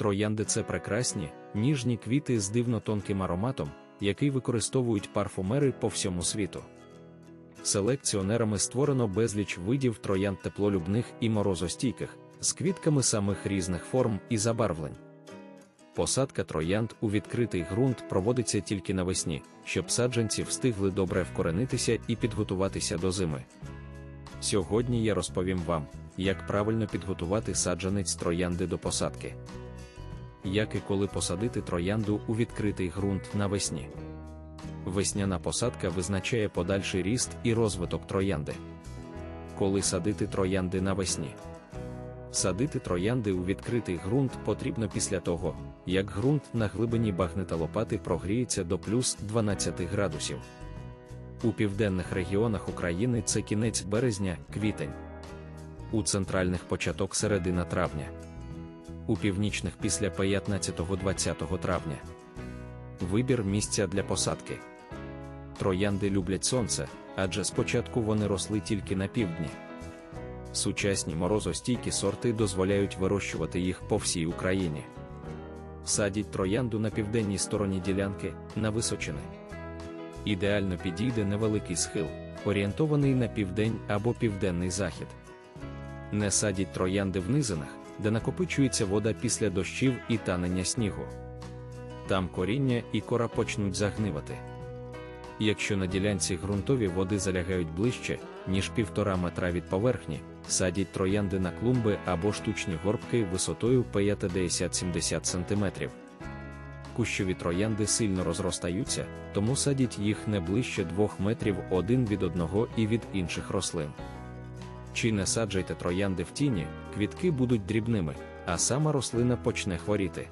Троянди це прекрасні, ніжні квіти з дивно тонким ароматом, який використовують парфумери по всьому світу. Селекціонерами створено безліч видів троянд теплолюбних і морозостійких, з квітками самих різних форм і забарвлень. Посадка троянд у відкритий ґрунт проводиться тільки навесні, щоб саджанці встигли добре вкоренитися і підготуватися до зими. Сьогодні я розповім вам, як правильно підготувати саджанець троянди до посадки. Як і коли посадити троянду у відкритий ґрунт навесні. Весняна посадка визначає подальший ріст і розвиток троянди. Коли садити троянди навесні. Садити троянди у відкритий ґрунт потрібно після того, як ґрунт на глибині багнета лопати прогріється до плюс 12 градусів. У південних регіонах України це кінець березня, квітень, у центральних початок середина травня, у північних після 15-20 травня. Вибір місця для посадки. Троянди люблять сонце, адже спочатку вони росли тільки на півдні. Сучасні морозостійкі сорти дозволяють вирощувати їх по всій Україні. Садіть троянду на південній стороні ділянки на височини. Ідеально підійде невеликий схил, орієнтований на південь або південний захід. Не садіть троянди в низинах, де накопичується вода після дощів і танення снігу. Там коріння і кора почнуть загнивати. Якщо на ділянці ґрунтові води залягають ближче, ніж півтора метра від поверхні, садіть троянди на клумби або штучні горбки висотою 50-70 см. Кущові троянди сильно розростаються, тому садіть їх не ближче 2 метрів один від одного і від інших рослин. Чи не саджайте троянди в тіні, квітки будуть дрібними, а сама рослина почне хворіти.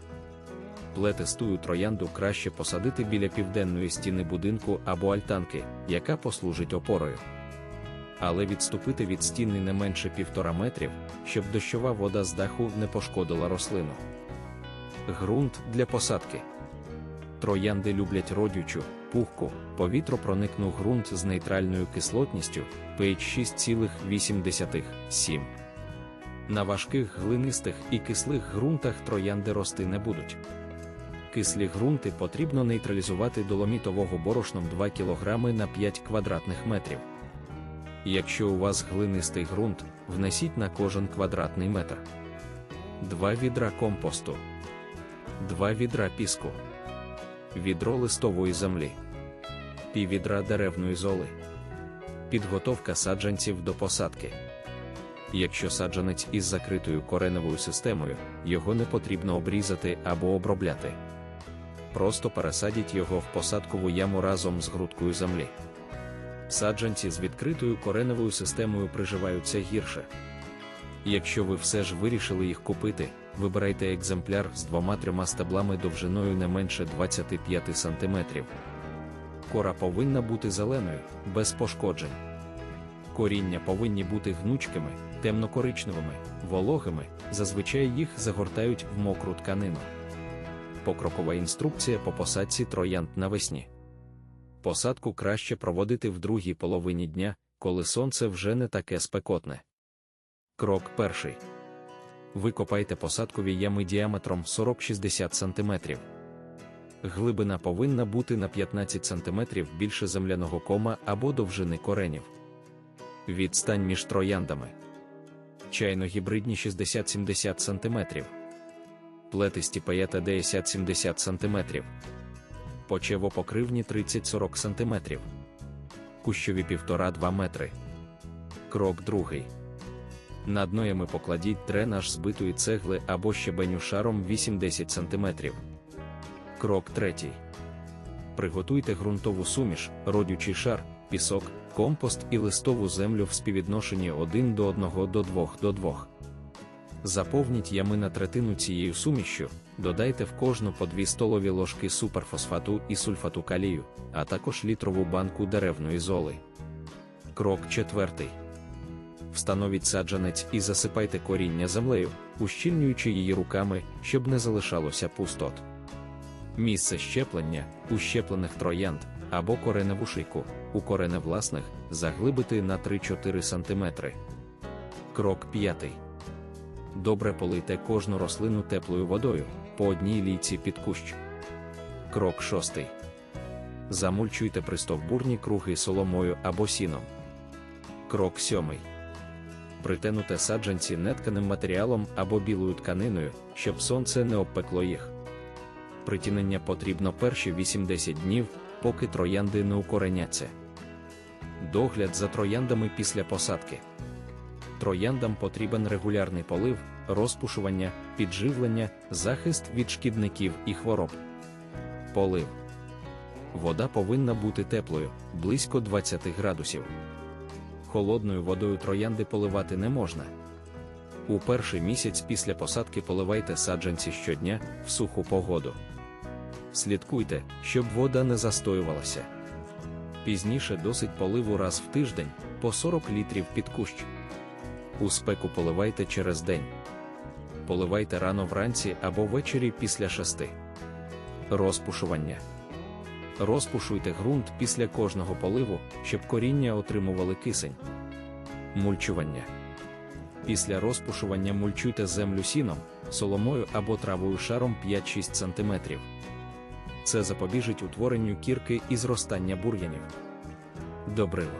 Плетистую троянду краще посадити біля південної стіни будинку або альтанки, яка послужить опорою. Але відступити від стіни не менше півтора метрів, щоб дощова вода з даху не пошкодила рослину. Грунт для посадки. Троянди люблять родючу, пухку, повітропроникну ґрунт з нейтральною кислотністю pH 6,8. На важких глинистих і кислих ґрунтах троянди рости не будуть. Кислі ґрунти потрібно нейтралізувати доломітового борошном 2 кг на 5 квадратних метрів. Якщо у вас глинистий ґрунт, внесіть на кожен квадратний метр 2 відра компосту, 2 відра піску, відро листової землі, піввідра деревної золи. Підготовка саджанців до посадки. Якщо саджанець із закритою кореневою системою, його не потрібно обрізати або обробляти. Просто пересадіть його в посадкову яму разом з грудкою землі. Саджанці з відкритою кореневою системою приживаються гірше. Якщо ви все ж вирішили їх купити, вибирайте екземпляр з двома-трьома стеблами довжиною не менше 25 см. Кора повинна бути зеленою, без пошкоджень. Коріння повинні бути гнучкими, темно-коричневими, вологими, зазвичай їх загортають в мокру тканину. Покрокова інструкція по посадці троянд навесні. Посадку краще проводити в другій половині дня, коли сонце вже не таке спекотне. Крок перший. Викопайте посадкові ями діаметром 40-60 см. Глибина повинна бути на 15 см більше земляного кома або довжини коренів. Відстань між трояндами. Чайно-гібридні 60-70 см. Плетисті паєта 10-70 см. Почевопокривні 30-40 см. Кущові 1,5-2 метри. Крок другий. Над ноями покладіть дренаж збитої цегли або щебеню шаром 8-10 см. Крок третій. Приготуйте ґрунтову суміш, родючий шар, пісок, компост і листову землю в співвідношенні 1 до 1 до 2 до 2. Заповніть ями на третину цією сумішю, додайте в кожну по 2 столові ложки суперфосфату і сульфату калію, а також літрову банку деревної золи. Крок четвертий. Встановіть саджанець і засипайте коріння землею, ущільнюючи її руками, щоб не залишалося пустот. Місце щеплення, ущеплених троянд або кореневу шийку, у кореневласних заглибити на 3-4 см. Крок 5. Добре полийте кожну рослину теплою водою по одній лійці під кущ. Крок шостий. Замульчуйте пристовбурні круги соломою або сіном. Крок сьомий. Притенуте саджанці нетканим матеріалом або білою тканиною, щоб сонце не обпекло їх. Притінення потрібно перші 80 днів, поки троянди не укореняться. Догляд за трояндами після посадки. Трояндам потрібен регулярний полив, розпушування, підживлення, захист від шкідників і хвороб. Полив. Вода повинна бути теплою, близько 20 градусів. Холодною водою троянди поливати не можна. У перший місяць після посадки поливайте саджанці щодня в суху погоду. Слідкуйте, щоб вода не застоювалася. Пізніше досить поливу раз в тиждень по 40 літрів під кущ. У спеку поливайте через день. Поливайте рано вранці або ввечері після шести. Розпушування. Розпушуйте ґрунт після кожного поливу, щоб коріння отримували кисень. Мульчування. Після розпушування мульчуйте землю сіном, соломою або травою шаром 5-6 см. Це запобіжить утворенню кірки і зростання бур'янів. Добриво.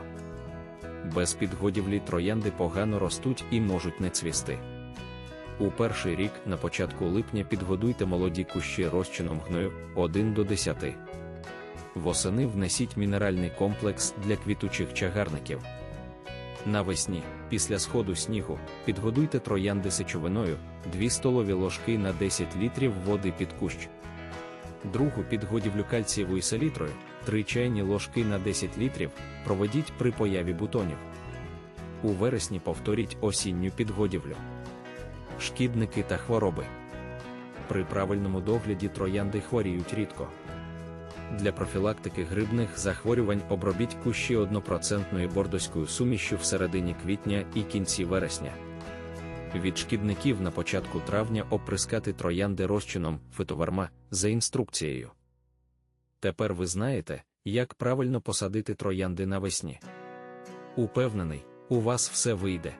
Без підгодівлі троянди погано ростуть і можуть не цвісти. У перший рік на початку липня підгодуйте молоді кущі розчином гною 1 до 10. Восени внесіть мінеральний комплекс для квітучих чагарників. Навесні, після сходу снігу, підгодуйте троянди сечовиною 2 столові ложки на 10 літрів води під кущ. Другу підгодівлю кальцієвою селітрою 3 чайні ложки на 10 літрів проведіть при появі бутонів. У вересні повторіть осінню підгодівлю. Шкідники та хвороби. При правильному догляді троянди хворіють рідко. Для профілактики грибних захворювань обробіть кущі 1% бордоською сумішю в середині квітня і кінці вересня. Від шкідників на початку травня оприскати троянди розчином фитоварма за інструкцією. Тепер ви знаєте, як правильно посадити троянди навесні. Упевнений, у вас все вийде.